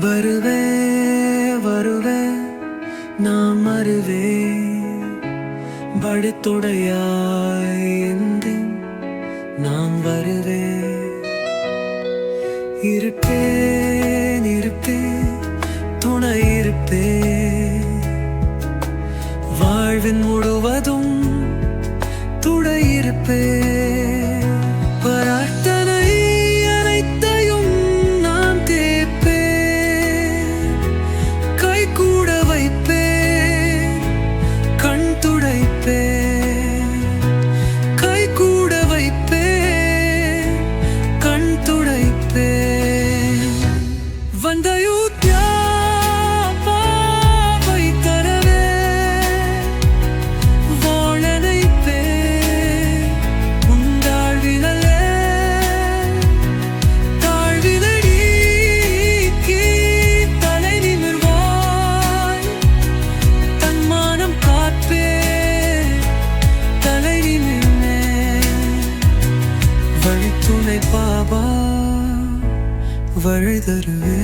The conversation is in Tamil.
வருவே வருவே நாம் அருவே. படுத்துடையாய் எந்தின் நான் வருவே. இருப்பேன் இருப்பேன் துணை இருப்பேன். வாழ்வின் முழுவதும் துணை இருப்பேன். கண் கை கூட வைப்பேன். கண் துடைப்பேன். துணை பாபா வழி தருவே